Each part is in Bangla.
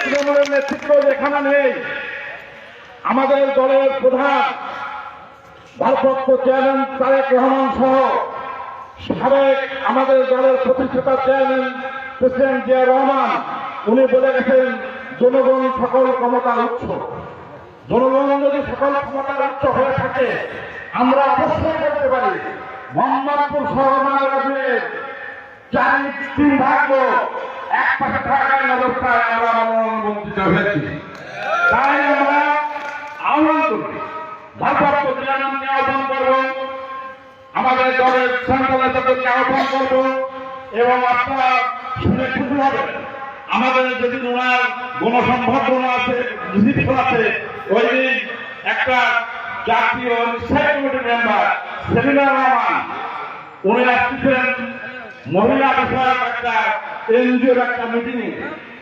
তৃণমূলের নেতৃত্ব যেখানে নেই, আমাদের দলের প্রধান ভারপ্রাপ্ত চেয়ারম্যান তারেক রহমান সহ সাবেক আমাদের দলের প্রতিষ্ঠাতা চেয়ারম্যান প্রেসিডেন্ট জিয়া রহমান, উনি বলে গেছেন, জনগণ সকল ক্ষমতার উৎস। জনগণ যদি সকল ক্ষমতার উৎস হয়ে থাকে, আমরা অবশ্যই করতে পারি, মোহাম্মদপুর সহমানের চার তিন ভাগ লোক এক পাশে থাকার অবস্থায় আমরা মনোনয়ন হয়েছি। তাই আমরা আহ্বান করি ভারপ্রাপ্ত চেয়ারম্যানকে আহ্বান করব। আমাদের দলের সন্তানদেরকে আহ্বান করব এবং আপনারা শুনে খুশি হবেন। আমাদের যদি ওনার গণসম্ভাবনা আছে রিসিপশন আছে, ওই দিন একটা জাতীয় স্থায়ী কমিটির মেম্বার সেমিনার রহমান, উনি আসতেছেন মহিলা বিষয়ক একটা এনজিওর একটা মিটিং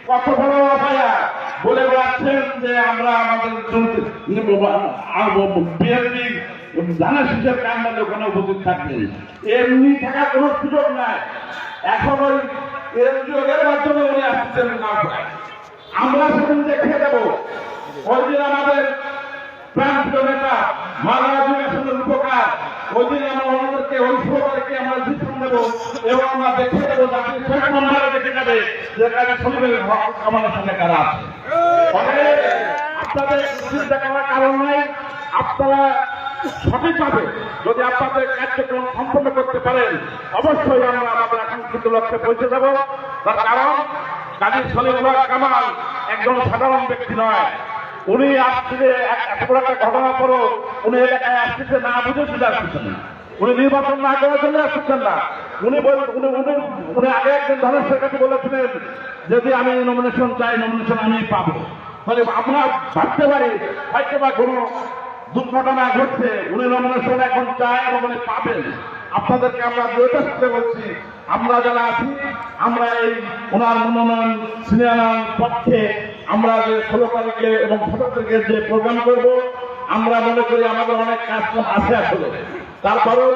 কত বড় অপায়া বলে বেড়াচ্ছেন যে আমরা আমাদের বিএনপি ধানের শীষের কান্ডালে ওখানে উপস্থিত থাকবেন এমনি থাকার কোনো সুযোগ নাই। এখন ওই এনজিও এর মাধ্যমে উনি আসছেন না। আমরা সেদিন দেখে দেবো, ওই দিন আমাদের প্রিয় নেতা মানবাধিকার উপকার। ওই দিন আমরা ওনাদেরকে ওই দেবো এবং আমরা দেখে দেবো জাতির শেষ নম্বরে দেখে যাবে। যে কাজে শরীরের হক আমাদের কারা আপনাদের চিন্তা করার কারণ আপনারা সঠিকভাবে যদি আপনাদের কার্যক্রম সম্পন্ন করতে পারেন, অবশ্যই আমরা আমাদের আকাঙ্ক্ষিত লক্ষ্যে পৌঁছে যাব। তার কারণ কাজী সলিমুল্লাহ কামাল একজন সাধারণ ব্যক্তি নয়। উনি এক- এত বড় একটা ঘটনা পরও উনি এলাকায় আসতেছে না বুঝে শুধু আসতেছেন। উনি নির্বাচন না করার জন্য আসতেছেন না। উনি উনি উনি উনি আগে একজন ধনেশের কাছে বলেছিলেন যদি আমি নমিনেশন চাই নমিনেশন আমি পাবো। মানে আমরা ভাবতে পারি, হয়তো বা কোনো দুর্ঘটনা ঘটছে। উনি নমিনেশন এখন চায় এবং উনি পাবেন। আপনাদেরকে আমরা সাথে বলছি, আমরা যারা আছি, আমরা এই ওনার মনোনয়ন সিনেমার পক্ষে আমরা যে ষোলো তারিখে এবং সতেরো তারিখে যে প্রোগ্রাম করব আমরা মনে করি আমাদের অনেক কাজ আছে আসলে। তারপরেও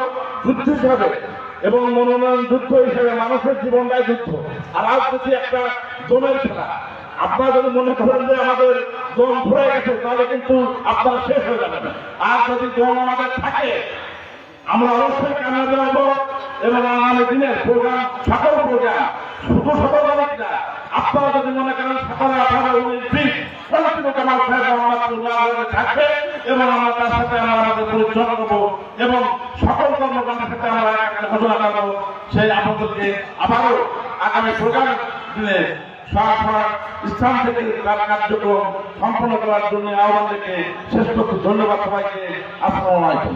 যুদ্ধ হিসাবে এবং মনোনয়ন যুদ্ধ হিসেবে মানুষের জীবনটাই যুদ্ধ। আর রাজনীতি একটা জমের খেলা, আপনারা যদি মনে করেন যে আমাদের দম ফুরে গেছে, তাহলে কিন্তু আপনারা শেষ হয়ে যাবেন। আর যদি দম আমাদের থাকে, আমরা অবশ্যই কানাডা হব এবং আগামী দিনের প্রোগ্রাম সকল প্রোগ্রাম শুধু তারিখ না, আপনারা যদি মনে করেন সকালে আঠারো উনিশ বিশ কামাল সাহেব আমার প্রোগ্রামে থাকবে। এবং আমরা তার সাথে আমরা আমাদের পরিচয় করব এবং সকল কর্মকাণ্ডের সাথে আমরা ঘটনা লাগাবো সেই আপনাদেরকে আবারও আগামী প্রোগ্রাম দিনে স্থান থেকে কার্যক্রম সম্পন্ন করার জন্য আমাদেরকে করতে ধন্যবাদ সবাইকে। আসসালামু আলাইকুম।